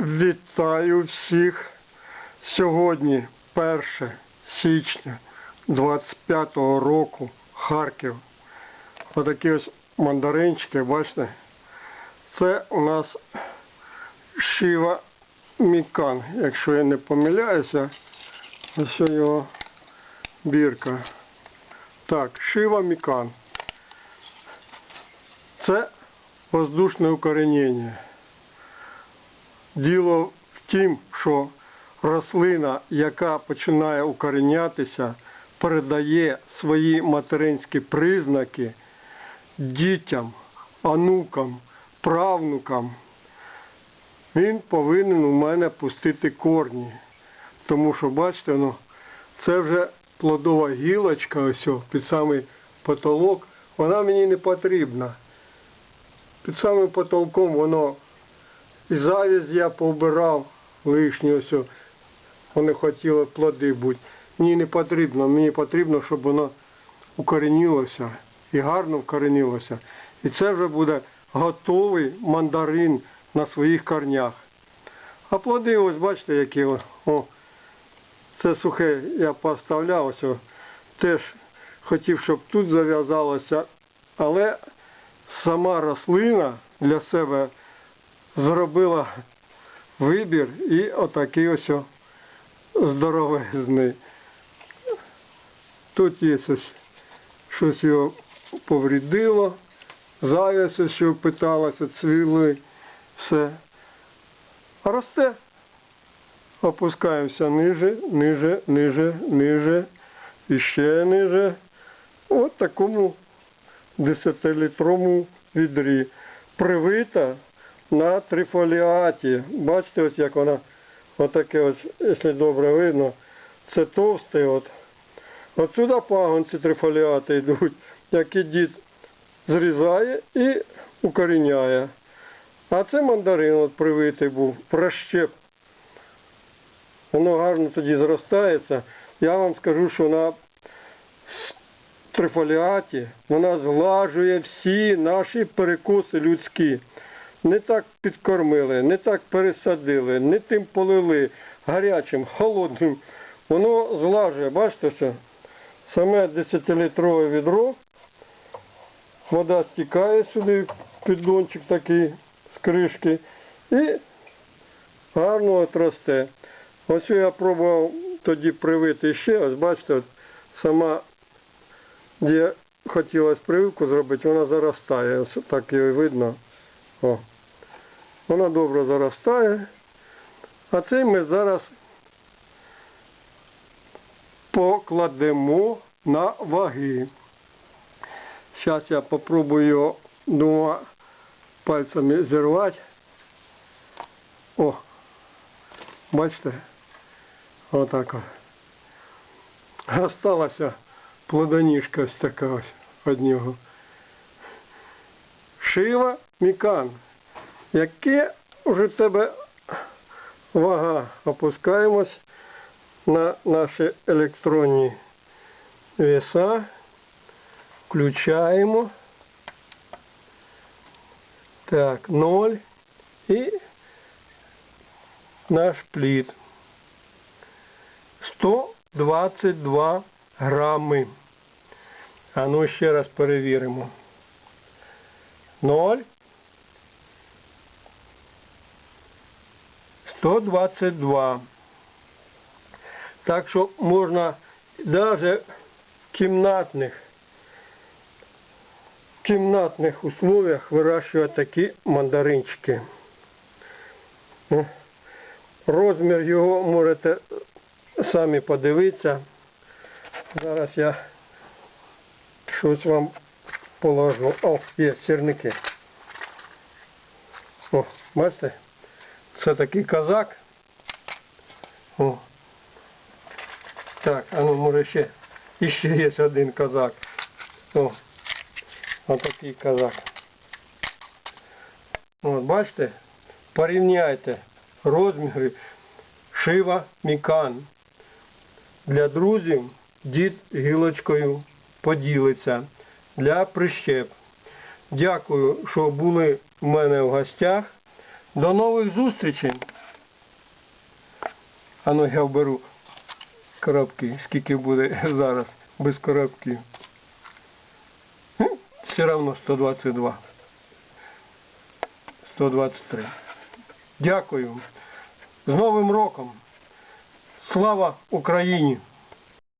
Вітаю всіх. Сьогодні 1 січня 25-го року Харків. Отакі ось мандаринчики, бачите? Це у нас Шива Мікан, якщо я не помиляюся. Ось його бірка. Так, Шива Мікан. Це воздушне укоренення. Діло в тім, що рослина, яка починає укоренятися, передає свої материнські признаки дітям, онукам, правнукам. Він повинен у мене пустити корні. Тому що, бачите, ну, це вже плодова гілочка, ось під самий потолок, вона мені не потрібна. Під самим потолком воно і завязь я повбирав лишнє ось. Вони хотіли плоди бути. Мені не потрібно, мені потрібно, щоб воно укоренілося і гарно вкоренілося. І це вже буде готовий мандарин на своїх корнях. А плоди, ось бачите, які о це сухе я поставляв, ось о. теж хотів, щоб тут зав'язалося, але сама рослина для себе зробила вибір і отакий ось здоровезний. Тут є ось щось його повредило, зав'яси, що питалося, цвіли, все. Росте. Опускаємося ниже, ниже, ниже, ниже, і ще ниже. От такому 10-літровому відрі. Привита на трифоліаті. Бачите, ось як вона, отаке ось, якщо добре видно, це товстий от. Отсюди пагонці трифоліати йдуть, які дід зрізає і укоріняє. А це мандарин от привитий був, прощеп. Воно гарно тоді зростається. Я вам скажу, що на трифоліаті вона зглажує всі наші перекоси людські. Не так підкормили, не так пересадили, не тим полили гарячим, холодним. Воно зглажує, бачите що? Саме 10-літрове відро. Вода стікає сюди, піддончик такий з кришки. І гарно от росте. Ось я пробував тоді привити ще, ось бачите, от сама, де хотілося прививку зробити, вона заростає. Ось так її видно. О. Вона добре заростає. А цей ми зараз покладемо на ваги. Зараз я попробую його двома пальцями зірвати. О, бачите? Отак от. Осталася плодоніжка ось така ось від нього. Шива Мікан. Яке вже в тебе вага? Опускаємось на наші електронні веса. Включаємо. Так, 0 і наш плід. 122 грами. А ну ще раз перевіримо. 0. 122. Так що можна навіть в кімнатних, кімнатних условиях вирощувати такі мандаринчики. Розмір його можете самі подивитися. Зараз я щось вам положу. О, є сірники. О, бачите? Це такий козак. О. Так, а ну може ще. Ще є один козак. О. Отакий козак. От, бачите? Порівняйте розміри шива мікан. Для друзів дід гілочкою поділиться для прищеп. Дякую, що були в мене в гостях. До нових зустрічей! А ну я вберу коробки. Скільки буде зараз без коробків? Все одно 122. 123. Дякую. З Новим роком. Слава Україні!